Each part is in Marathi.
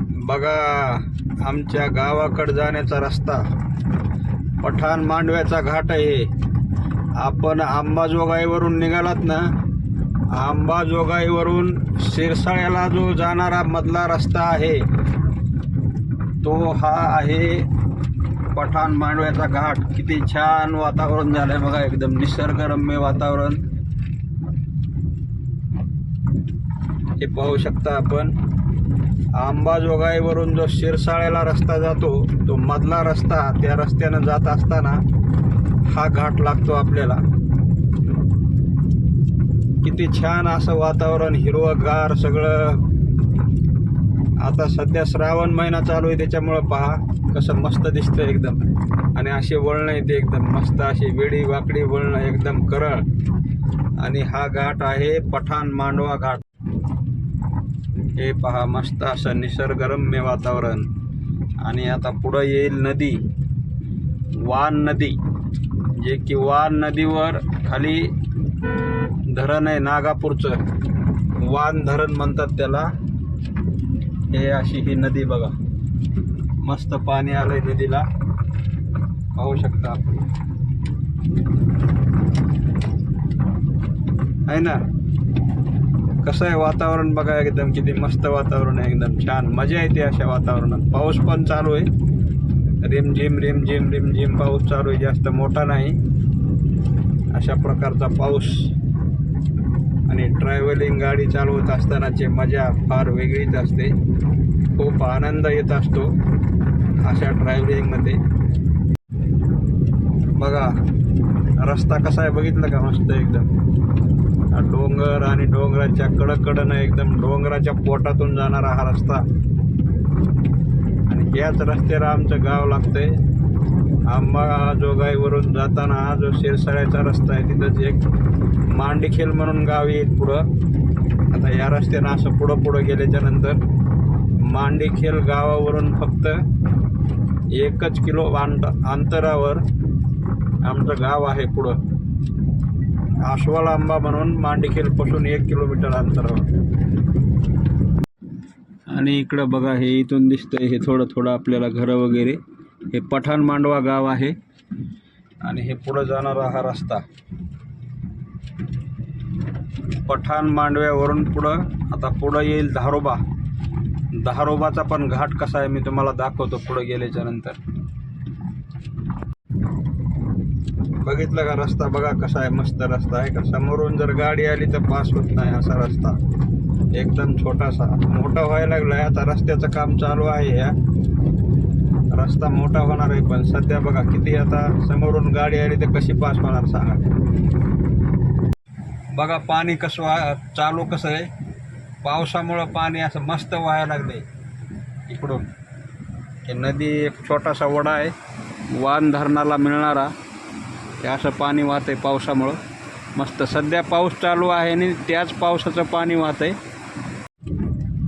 बघा आमच्या गावाकडे जाण्याचा रस्ता. पठाण मांडव्याचा घाट आहे. आपण आंबाजोगाईवरून निघालात ना आंबाजोगाईवरून शिरसाळ्याला जो जाणारा मधला रस्ता आहे तो हा आहे पठाण मांडव्याचा घाट. किती छान वातावरण झालंय बघा एकदम निसर्गरम्य वातावरण. हे पाहू शकता आपण. आंबाजोगाईवरून जो शिरसाळ्याला रस्ता जातो तो मधला रस्ता त्या रस्त्यानं जात असताना हा घाट लागतो आपल्याला. किती छान असं वातावरण हिरवंगार सगळं. आता सध्या श्रावण महिना चालू आहे त्याच्यामुळं पहा कसं मस्त दिसतं एकदम. आणि असे वळणं येते एकदम मस्त अशी वेडी वाकडी वळणं एकदम करळ. आणि हा घाट आहे पठाण मांडवा घाट. हे पहा मस्त असं निसर्गरम्य वातावरण. आणि आता पुढं येईल नदी. वान नदी. जे की वान नदीवर खाली धरण आहे नागापूरचं. वान धरण म्हणतात त्याला. हे अशी ही नदी बघा. मस्त पाणी आलंय नदीला. पाहू शकता आपण. आहे ना? कसं आहे वातावरण बघा एकदम किती मस्त वातावरण आहे एकदम छान. मजा येते अशा वातावरणात. पाऊस पण चालू आहे. रिमझिम रिमझिम रिमझिम पाऊस चालू आहे. जास्त मोठा नाही. अशा प्रकारचा पाऊस. आणि ट्रॅव्हलिंग गाडी चालवत असतानाची मजा फार वेगळीच असते. खूप आनंद येत असतो अशा ट्रॅव्हलिंगमध्ये बघा रस्ता कसा आहे बघितलं का मस्त एकदम? डोंगर आणि डोंगराच्या कडकडनं एकदम डोंगराच्या पोटातून जाणारा हा रस्ता. आणि याच रस्त्याला आमचं गाव लागतंय. आंबाजोगाईवरून जाताना हा जो शिरसाळ्याचा रस्ता आहे तिथंच एक मांडीखेल म्हणून गाव येईल पुढं. आता या रस्त्यानं असं पुढं पुढं गेल्याच्यानंतर मांडीखेल गावावरून फक्त एकच किलो अंत अंतरावर आमचं गाव आहे पुढं. आश्वाल आंबा म्हणून मांडीखेलपासून एक किलोमीटर अंतरावर आणि इकडं बघा हे इथून दिसतंय हे थोडं थोडं आपल्याला घरं वगैरे. हे पठाण मांडवा गाव आहे. आणि हे पुढं जाणारा हा रस्ता. पठाण मांडव्यावरून पुढं आता पुढं येईल धारोबा. धारोबाचा पण घाट कसा आहे मी तुम्हाला दाखवतो पुढं गेल्याच्यानंतर. बघितलं का रस्ता? बघा कसा आहे मस्त रस्ता आहे का? समोरून जर गाडी आली तर पास होत नाही असा रस्ता. एकदम छोटासा. मोठा व्हायला लागला आहे आता रस्त्याचं काम चालू आहे या रस्ता मोठा होणार आहे पण सध्या बघा किती आता समोरून गाडी आली तर कशी पास होणार सांगा. बघा पाणी कसं वा चालू कसं आहे. पावसामुळं पाणी असं मस्त व्हायला लागलंय. इकडून. हे नदी एक छोटासा वडा आहे. वान धरणाला मिळणारा हे असं पाणी वाहत आहे पावसामुळं. मस्त सध्या पाऊस चालू आहे आणि त्याच पावसाचं पाणी वाहत आहे.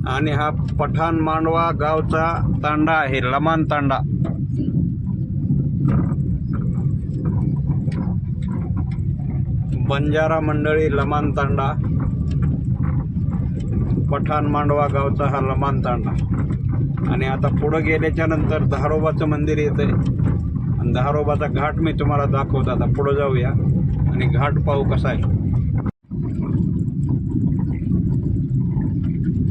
आणि हा पठाण मांडवा गावचा तांडा आहे लमान तांडा. बंजारा मंडळी लमान तांडा. पठाण मांडवा गावचा हा लमान तांडा. आणि आता पुढं गेल्याच्यानंतर धारोबाचं मंदिर येतं आहे आणि धारोबाचा घाट मी तुम्हाला दाखवतो. आता पुढं जाऊया. आणि घाट पाहू कसा आहे.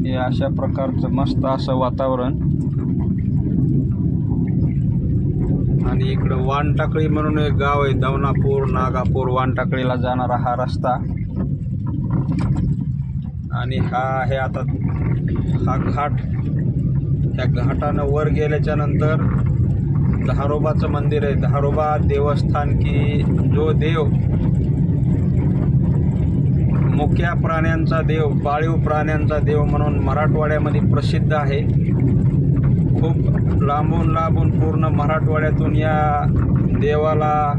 हे अशा प्रकारचं मस्त असं वातावरण. आणि इकडं वानटाकळी म्हणून एक गाव आहे दवनापूर नागापूर. वानटाकळीला जाणारा हा रस्ता. आणि हा आहे आता हा घाट. त्या घाटानं वर गेल्याच्यानंतर धारोबाचं मंदिर आहे. धारोबा देवस्थान की जो देव मुक्या प्राण्यांचा देव पाळीव प्राण्यांचा देव म्हणून मराठवाड्यामध्ये प्रसिद्ध आहे. खूप लांबून लांबून पूर्ण मराठवाड्यातून या देवाला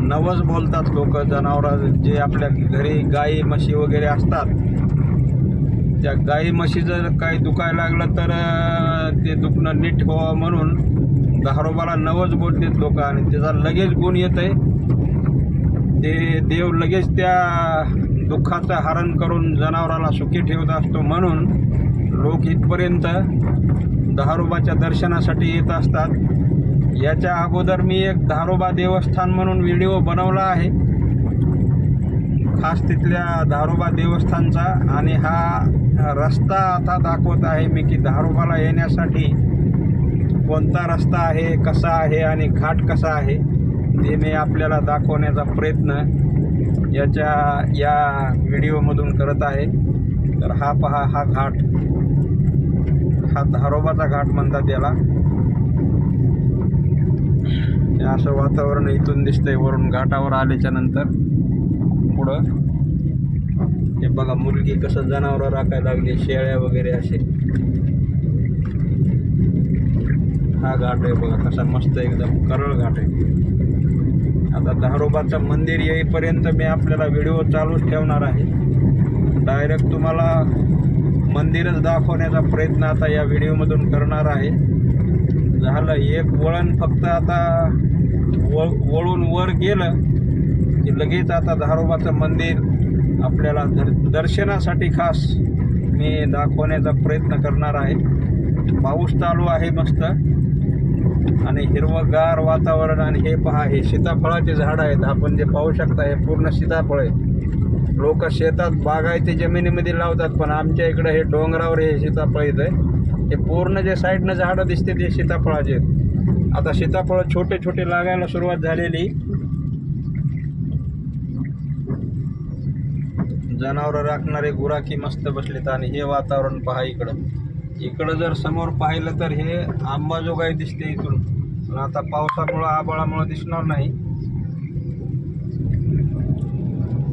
नवस बोलतात लोक जनावरं जे आपल्या घरी गाई म्हशी वगैरे असतात. त्या गाई म्हशी जर काही दुखायला लागलं तर ते दुखणं नीट व्हावं म्हणून धारोबाला नवच बोलतेत लोक आणि त्याचा लगेच गुण येत आहे ते देव लगेच त्या दुःखाचं हरण करून जनावराला सुखी ठेवत असतो म्हणून लोक इथपर्यंत दारोबाच्या दर्शनासाठी येत असतात. याच्या अगोदर मी एक दारोबा देवस्थान म्हणून व्हिडिओ बनवला आहे. खास तिथल्या धारोबा देवस्थानचा आणि हा रस्ता आता दाखवत आहे मी की धारोबाला येण्यासाठी कोणता रस्ता आहे कसा आहे आणि घाट कसा आहे ते मी आपल्याला दाखवण्याचा प्रयत्न याच्या या व्हिडिओमधून करत आहे. तर हा पहा हा घाट. हा धारोबाचा घाट म्हणतात याला. हे असं वातावरण इथून दिसतंय वरून घाटावर आल्याच्यानंतर. पुढं. हे बघा मुलगी कसं जनावरं राखायला लागली शेळ्या वगैरे असे. हा घाट आहे बघा कसा मस्त एकदम करळ घाट आहे. आता दहारोबाचं मंदिर येईपर्यंत मी आपल्याला व्हिडिओ चालूच ठेवणार आहे. डायरेक्ट तुम्हाला मंदिरच दाखवण्याचा प्रयत्न आता या व्हिडिओमधून करणार आहे. झालं एक वळण फक्त आता वळ वळून वर गेलं की लगेच आता धारोबाचं मंदिर आपल्याला दर दर्शनासाठी खास मी दाखवण्याचा प्रयत्न करणार आहे. पाऊस चालू आहे मस्त. आणि हिरवगार वातावरण आणि हे पहा हे सीताफळाचे झाड आहेत. आपण जे पाहू शकता हे पूर्ण सीताफळ आहे. लोक शेतात बागायती जमिनीमध्ये लावतात पण आमच्या इकडे हे डोंगरावर हे सीताफळ येत आहे हे पूर्ण जे साईडनं झाडं दिसते ते सीताफळाचे आहेत. आता सीताफळ छोटे छोटे लागायला सुरुवात झालेली. जनावरं राखणारे गुराखी मस्त बसलेत आणि हे वातावरण पहा इकडं. इकडं जर समोर पाहिलं तर हे आंबाजोगाई दिसते इथून. पण आता पावसामुळं आबाळामुळं दिसणार नाही.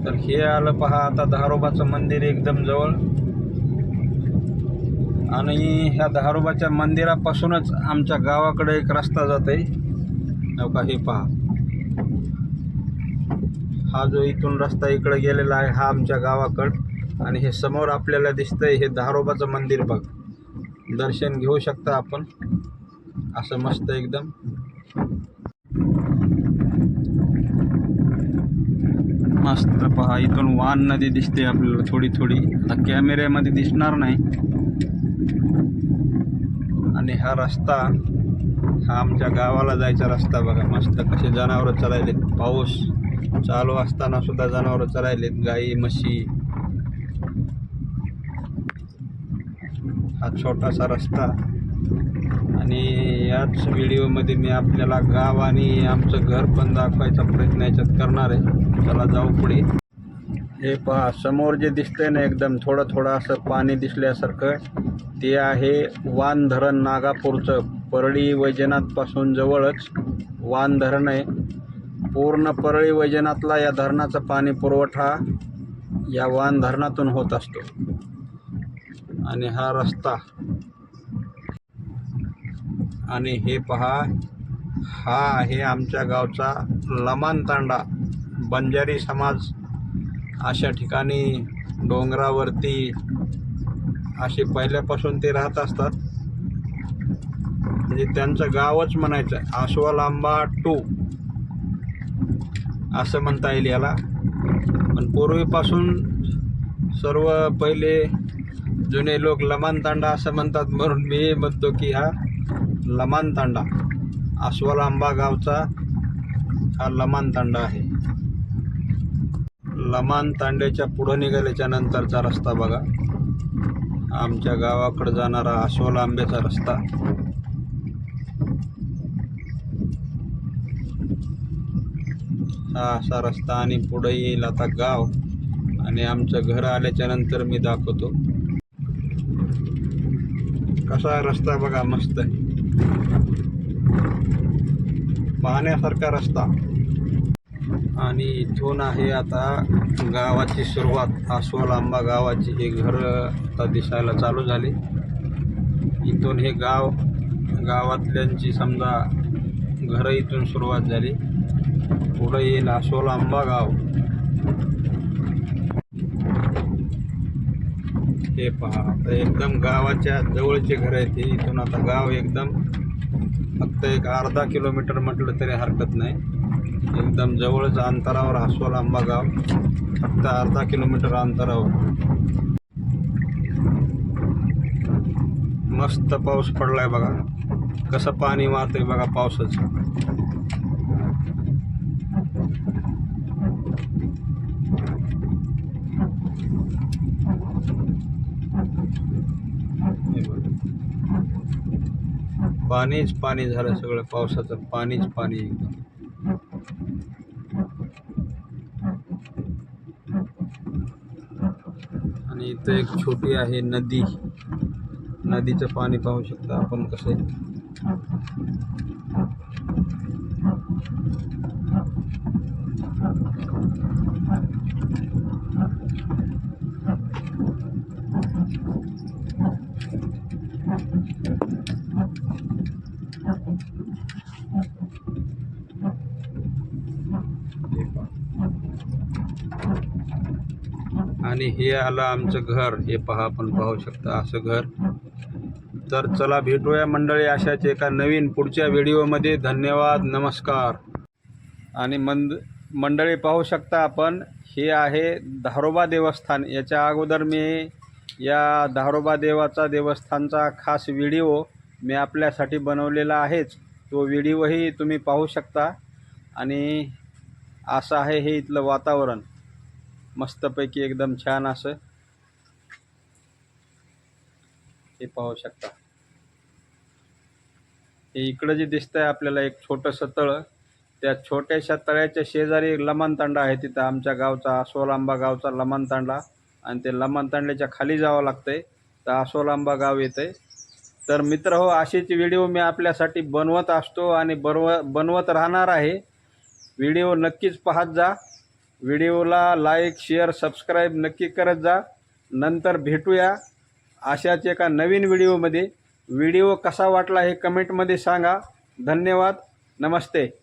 तर हे आलं पहा आता धारोबाचं मंदिर एकदम जवळ. आणि ह्या धारोबाच्या मंदिरापासूनच आमच्या गावाकडे एक रस्ता जात आहे नका हे पहा. हा जो इथून रस्ता इकडे गेलेला आहे हा आमच्या गावाकड. आणि हे समोर आपल्याला दिसतंय हे धारोबाचं मंदिर बघ. दर्शन घेऊ शकता आपण. असं मस्त एकदम. मस्त पहा इथून वान नदी दिसते आपल्याला थोडी थोडी. आता कॅमेऱ्यामध्ये दिसणार नाही. आणि हा रस्ता हा आमच्या गावाला जायचा रस्ता बघा. मस्त कसे जनावरं चरायलेत. पाऊस चालू असताना सुद्धा जनावरं चरायलेत. गाई म्हशी हा छोटासा रस्ता. आणि याच व्हिडिओमध्ये मी आपल्याला गाव आणि आमचं घर पण दाखवायचा प्रयत्न याच्यात करणार आहे. चला जाऊ पुढे. हे पहा समोर जे दिसतंय ना एकदम थोडं थोडं असं पाणी दिसल्यासारखं ते आहे वान धरण नागापूरचं. परळी वैजनाथपासून जवळच वान धरण आहे. पूर्ण परळी वैजनाथला या धरणाचा पाणी पुरवठा या वान धरणातून होत असतो. आणि हा रस्ता. आणि हे पहा हा आहे आमच्या गावचा लमान तांडा. बंजारी समाज अशा ठिकाणी डोंगरावरती असे पहिल्यापासून ते राहत असतात. म्हणजे त्यांचं गावच म्हणायचं आसवालांबा टू असं म्हणता येईल याला. पण पूर्वीपासून सर्व पहिले जुने लोक लमानतांडा असं म्हणतात. म्हणून मी म्हणतो की हा लमानतांडा तांडा आसवालांबा गावचा हा लमानतांडा आहे. लमानतांड्याच्या पुढं निघाल्याच्या नंतरचा रस्ता बघा. आमच्या गावाकडे जाणारा आसोल आंब्याचा रस्ता. हा असा रस्ता आणि पुढे येईल आता गाव. आणि आमचं घर आल्याच्यानंतर मी दाखवतो. कसा रस्ता बघा मस्त पाहण्यासारखा रस्ता. आणि इथून आहे आता गावाची सुरुवात. आसोल आंबा गावाची हे घर आता दिसायला चालू झाले. इथून हे गाव गावातल्यांची समजा घरं इथून सुरुवात झाली. पुढं येईल आसोल आंबा गाव. हे पहा एकदम गावाच्या जवळचे घर आहेत हे इथून आता गाव एकदम फक्त एक अर्धा किलोमीटर म्हटलं तरी हरकत नाही. एकदम जवळच अंतरावर हसवल आंबा गाव फक्त अर्धा किलोमीटर अंतरावर. मस्त पाऊस पडलाय बघा. कसं पाणी वाहतंय बघा पावसाचं हे बघा. पाणीच पाणी झालं सगळं पावसाचं पाणीच पाणी एकदम. आणि इथं एक छोटी आहे नदी. नदीचं पाणी पाहू शकता आपण कसं हे आलं आमचं घर हे पहा आपण पाहू शकता असं घर. तर चला भेटूया मंडळी अशाच एका नवीन पुढच्या व्हिडिओमध्ये. धन्यवाद नमस्कार. आणि मंद मंडळी पाहू शकता आपण हे आहे धारोबा देवस्थान. याच्या अगोदर मी या धारोबा देवाचा देवस्थानचा खास व्हिडिओ मी आपल्यासाठी बनवलेला आहेच. तो व्हिडिओही तुम्ही पाहू शकता. आणि असं आहे हे इथलं वातावरण. मस्तपैकी एकदम छान असं हे पाहू शकता. हे इकडं जे दिसतंय आपल्याला एक छोटंसं तळं त्या छोट्याशा तळ्याच्या शेजारी एक आहे तिथं आमच्या गावचा असोलांबा गावचा लमानतांडा आणि ते लमनतांड्याच्या खाली जावं लागतंय. तर आसोलांबा गाव येतंय. तर मित्र हो असेच व्हिडिओ मी आपल्यासाठी बनवत असतो आणि बनव बनवत राहणार आहे. व्हिडिओ नक्कीच पाहत जा. व्हिडिओला लाईक शेअर सबस्क्राईब नक्की करत जा. नंतर भेटूया अशाच एका नवीन व्हिडिओमध्ये. व्हिडिओ कसा वाटला हे कमेंटमध्ये सांगा. धन्यवाद. नमस्ते.